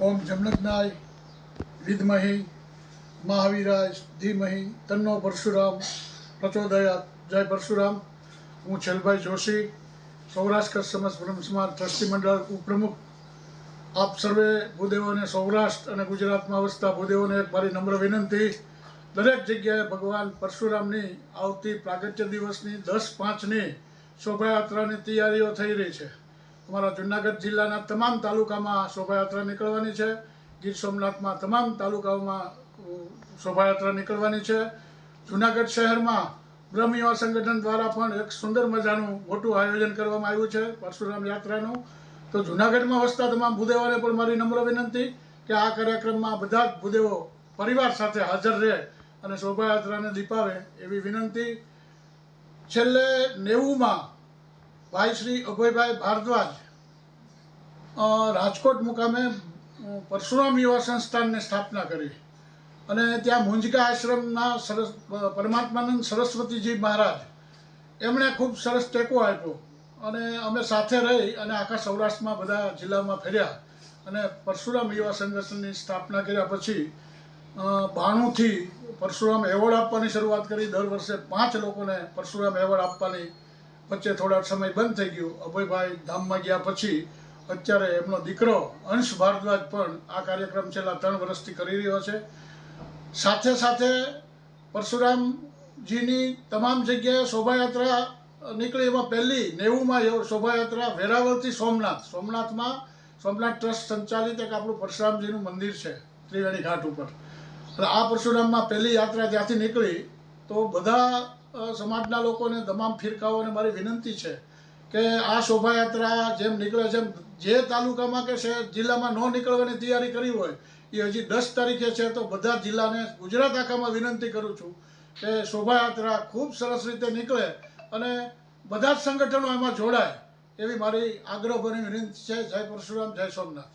ઓમ જમનકનાય વિદ્મહી, મહાવીરાય, ધીમહી, તન્નો પરશુરામ, પ્રચોદયાત. જય પરશુરામ. હું છેલભાઈ જોશી, સૌરાષ્ટ્ર સમસ્ત બ્રહ્મ સમાજ ટ્રસ્ટી મંડળ ઉપપ્રમુખ. આપ સર્વે ભૂદેવોને સૌરાષ્ટ્ર અને ગુજરાતમાં વસતા ભૂદેવોને મારી નમ્ર વિનંતી. દરેક જગ્યાએ ભગવાન પરશુરામની આવતી પ્રાગટ્ય દિવસની દસ પાંચની શોભાયાત્રાની તૈયારીઓ થઈ રહી છે. અમારા જુનાગઢ જિલ્લાના તમામ તાલુકામાં શોભાયાત્રા નીકળવાની છે. ગીર સોમનાથમાં તમામ તાલુકાઓમાં શોભાયાત્રા નીકળવાની છે. જુનાગઢ શહેરમાં બ્રહ્મ યુવા સંગઠન દ્વારા પણ એક સુંદર મજાનું મોટું આયોજન કરવામાં આવ્યું છે, પરશુરામ યાત્રાનું. તો જુનાગઢમાં વસતા તમામ ભૂદેવોને પણ મારી નમ્ર વિનંતી કે આ કાર્યક્રમમાં બધા જ ભૂદેવો પરિવાર સાથે હાજર રહે અને શોભાયાત્રાને દીપાવે એવી વિનંતી. છેલ્લે નેવુંમાં ભાઈ શ્રી અભયભાઈ ભારદ્વાજ રાજકોટ મુકામે પરશુરામ યુવા સંસ્થાનની સ્થાપના કરી. અને ત્યાં મુંજકા આશ્રમના સરસ પરમાત્માનંદ સરસ્વતીજી મહારાજ, એમણે ખૂબ સરસ ટેકો આપ્યો. અને અમે સાથે રહી અને આખા સૌરાષ્ટ્રમાં બધા જિલ્લામાં ફેર્યા અને પરશુરામ યુવા સંગઠનની સ્થાપના કર્યા પછી બાણુંથી પરશુરામ એવોર્ડ આપવાની શરૂઆત કરી. દર વર્ષે પાંચ લોકોને પરશુરામ એવોર્ડ આપવાની વચ્ચે થોડા સમય બંધ થઈ ગયું. અભયભાઈ ધામમાં ગયા પછી અત્યારે એમનો દીકરો અંશ ભારદ્વાજ પણ આ કાર્યક્રમ છેલ્લા ત્રણ વર્ષથી કરી રહ્યો છે. સાથે સાથે પરશુરામજીની તમામ જગ્યાએ શોભાયાત્રા નીકળી. એમાં પહેલી નેવુંમાં શોભાયાત્રા વેરાવળથી સોમનાથ. સોમનાથમાં સોમનાથ ટ્રસ્ટ સંચાલિત એક આપણું પરશુરામજીનું મંદિર છે, ત્રિવેણી ઘાટ ઉપર. આ પરશુરામમાં પહેલી યાત્રા ત્યાંથી નીકળી તો બધા સમાજના લોકોને તમામ ફિરકાઓને મારી વિનંતી છે કે આ શોભાયાત્રા જેમ નીકળે છે, જે તાલુકામાં કે શહેર જિલ્લામાં ન નીકળવાની તૈયારી કરી હોય, એ હજી દસ તારીખે છે, તો બધા જિલ્લાને ગુજરાત આખામાં વિનંતી કરું છું કે શોભાયાત્રા ખૂબ સરસ રીતે નીકળે અને બધા જ સંગઠનો એમાં જોડાય એવી મારી આગ્રહભરી વિનંતી છે. જય પરશુરામ, જય સોમનાથ.